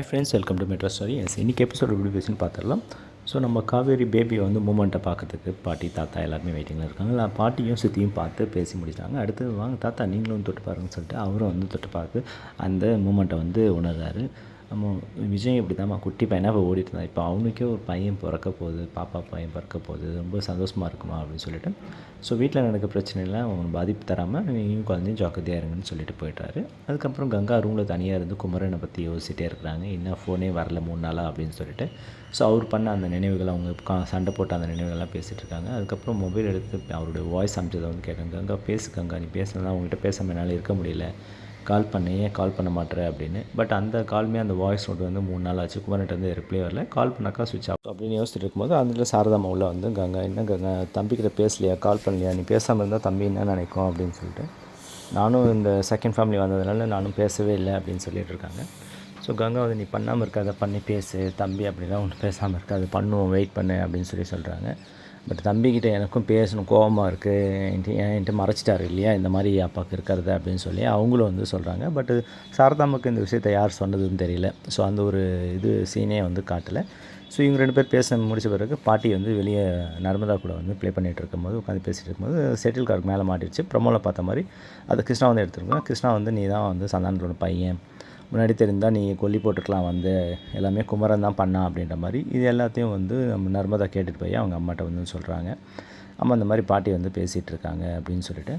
Hi friends welcome to Madras stories இன்றைக்கி episode எப்படி பேசுன்னு பார்த்துடலாம். ஸோ நம்ம காவேரி பேபியை வந்து மூமெண்ட்டை பார்க்கறதுக்கு பாட்டி தாத்தா எல்லாருமே வெயிட்டிங்கில் இருக்காங்க. நான் பாட்டியும் சுற்றியும் பார்த்து பேசி முடிச்சிட்டாங்க. அடுத்து வாங்க தாத்தா நீங்களும் தொட்டு பாருங்கன்னு சொல்லிட்டு அவரும் வந்து தொட்டு பார்த்து அந்த மூமெண்ட்டை வந்து உணர்றாரு. நம்ம விஜய் இப்படி தான் குட்டி பையனாக ஓடிட்டு இருந்தான் இப்போ அவனுக்கே ஒரு பையன் பிறக்க போகுது பாப்பா பையன் பிறக்க போகுது ரொம்ப சந்தோஷமாக இருக்குமா அப்படின்னு சொல்லிட்டு. ஸோ வீட்டில் நடக்க பிரச்சனைலாம் அவன் பாதிப்பு தராமல் நீயும் குழந்தையும் ஜாக்கிரதையாக இருங்கன்னு சொல்லிட்டு போயிட்டாரு. அதுக்கப்புறம் கங்கா ரூமில் தனியாக இருந்து குமரனை பற்றி யோசிச்சிட்டே இருக்கிறாங்க. என்ன ஃபோனே வரல மூணு நாளாக அப்படின்னு சொல்லிட்டு. ஸோ அவர் பண்ண அந்த நினைவுகள் அவங்க கா சண்டை போட்ட அந்த நினைவுகள்லாம் பேசிகிட்டு இருக்காங்க. அதுக்கப்புறம் மொபைல் எடுத்து அவருடைய வாய்ஸ் அமைச்சதை வந்து கேட்டாங்க கங்கா பேசு கங்கா நீ பேசுனா அவங்ககிட்ட பேசாமல் என்னால் இருக்க முடியல. கால் பண்ண ஏன் கால் பண்ண மாட்டேற அப்படின்னு. பட் அந்த கால்மே அந்த வாய்ஸ் நோட் வந்து மூணு நாள் ஆச்சு. குமரன்ட்டு வந்து ரிப்ளை வரல. கால் பண்ணாக்கா சுவிச் ஆஃப் அப்படின்னு யோசிச்சுட்டு இருக்கும்போது அதில் சாரதாமா உள்ள வந்து கங்கா என்ன கங்கா தம்பிக்கிட்ட பேசலையா? கால் பண்ணலையா? நீ பேசாமல் இருந்தால் தம்பி என்ன நினைக்கும்? அப்படின்னு சொல்லிட்டு. நானும் இந்த செகண்ட் ஃபேமிலி வந்ததுனால நானும் பேசவே இல்லை அப்படின்னு சொல்லிட்டு இருக்காங்க. ஸோ கங்கா வந்து நீ பண்ணாமல் இருக்காத பண்ணி பேசு. தம்பி அப்படிலாம் ஒன்று பேசாமல் இருக்காது. பண்ணுவோம் வெயிட் பண்ணு அப்படின்னு சொல்லி சொல்கிறாங்க பட் தம்பிக்கிட்ட எனக்கும் பேசணும் கோபமாக இருக்குது என்கிட்ட என்கிட்ட மறைச்சிட்டாரு இல்லையா? இந்த மாதிரி அப்பாவுக்கு இருக்கிறது அப்படின்னு சொல்லி அவங்களும் வந்து சொல்கிறாங்க பட் சாரதாமுக்கு இந்த விஷயத்தை யார் சொன்னதுன்னு தெரியல. ஸோ அந்த ஒரு இது சீனே வந்து காட்டலை. ஸோ இவங்க ரெண்டு பேர் பேச முடிச்ச பிறகு பாட்டி வந்து வெளியே நர்மதா கூட வந்து ப்ளே பண்ணிகிட்டு இருக்கும்போது உட்காந்து பேசிகிட்டு இருக்கும்போது செட்டில் கார்க்கு மேலே மாட்டிடுச்சு. ப்ரமோவில் பார்த்த மாதிரி அது கிருஷ்ணா வந்து எடுத்துருக்கோம் கிருஷ்ணா வந்து நீ தான் வந்து சந்தானத்தோட பையன். முன்னாடி தெரிந்தால் நீ கொல்லி போட்டுருக்கலாம் வந்து எல்லாமே குமரன் தான் பண்ணான் அப்படின்ற மாதிரி. இது எல்லாத்தையும் வந்து நம்ம நர்மதா கேட்டுட்டு போய் அவங்க அம்மாட்ட வந்து சொல்கிறாங்க அம்மா இந்த மாதிரி பாட்டி வந்து பேசிகிட்டு இருக்காங்க அப்படின்னு சொல்லிட்டு.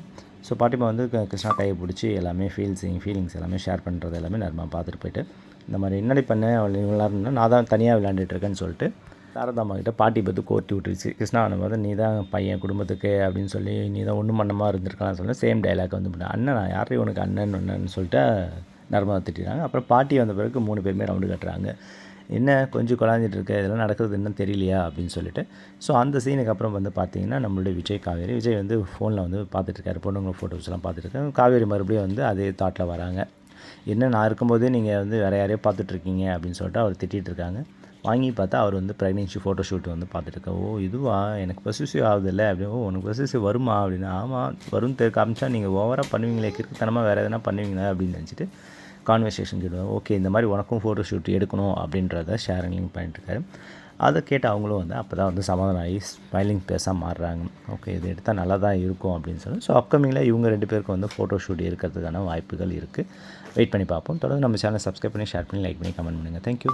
ஸோ பாட்டிமா வந்து கிருஷ்ணா கையை பிடிச்சி எல்லாமே ஃபீல்ஸிங் ஃபீலிங்ஸ் எல்லாமே ஷேர் பண்ணுறது எல்லாமே நர்மா பார்த்துட்டு போயிட்டு இந்த மாதிரி என்னடி பண்ண? விளாட்னா நான் தான் தனியாக விளையாண்டுட்டு இருக்கேன்னு சொல்லிட்டு சாரதாம்மா கிட்ட பாட்டி பற்றி கோர்த்தி விட்டுருச்சு. கிருஷ்ணா வந்து நீ தான் பையன் குடும்பத்துக்கு அப்படின்னு சொல்லி நீ தான் ஒன்றும் பண்ணமாக இருந்திருக்கலாம் சொல்லி சேம் டைலாக் வந்து பண்ண. அண்ணன் நான் யாரையும் உனக்கு அண்ணன் ஒன்றுன்னு சொல்லிட்டு நர்மதா திட்டினாங்க அப்புறம் பாட்டி வந்த பிறகு மூணு பேருமே ரவுண்டு கட்டுறாங்க. என்ன கொஞ்சம் குழாஞ்சிட்டு இருக்க இதெல்லாம் நடக்கிறது இன்னும் தெரியலையா? அப்படின்னு சொல்லிட்டு. ஸோ அந்த சீனுக்கு அப்புறம் வந்து பார்த்தீங்கன்னா நம்மளுடைய விஜய் காவேரி விஜய் வந்து ஃபோனில் வந்து பார்த்துட்டு இருக்காரு. பொண்ணுங்க ஃபோட்டோஸ்லாம் பார்த்துட்டு இருக்காரு. காவேரி மறுபடியும் வந்து அதே தாட்டில் வராங்க. என்ன நான் இருக்கும்போதே நீங்கள் வந்து வேறு யாரையோ பார்த்துட்ருக்கீங்க அப்படின்னு சொல்லிட்டு அவர் திட்டிகிட்டு இருக்காங்க வாங்கி பார்த்தா அவர் வந்து ப்ரெக்னென்சி ஃபோட்டோ ஷூட் வந்து பார்த்துட்டு ஓ இதுவா? எனக்கு பொசிசிவ் ஆகுதுல்ல அப்படின்னு ஓ உனக்கு பொசிசிவ் வருமா? அப்படின்னு ஆமாம் வரும் தெரு காமிச்சா நீங்கள் ஓவராக பண்ணுவீங்களே கிறுக்குத்தனமாக வேறு எதனா பண்ணுவீங்களா? அப்படின்னு நினச்சிட்டு கான்வர்சேஷன் கேட்டுவோம் ஓகே இந்த மாதிரி உனக்கும் ஃபோட்டோ ஷூட் எடுக்கணும் அப்படின்றத ஷேரிங் பண்ணிட்டுருக்காரு அதை கேட்டு அவங்களும் வந்து அப்போ தான் வந்து சமாதானம் ஆகி ஸ்மைலிங் பேசாக மாறுறாங்க. ஓகே இது எடுத்தால் நல்லா தான் இருக்கும் அப்படின்னு சொல்லி. ஸோ அப்கமிங்கில் இவங்க ரெண்டு பேருக்கும் வந்து ஃபோட்டோ ஷூட் இருக்கிறதுக்கான வாய்ப்புகள் இருக்குது வெயிட் பண்ணி பார்ப்போம். தொடர்ந்து நம்ம சேனலை சப்ஸ்கிரைப் பண்ணி ஷேர் பண்ணி லைக் பண்ணி கமெண்ட் பண்ணுங்கள் தேங்க்யூ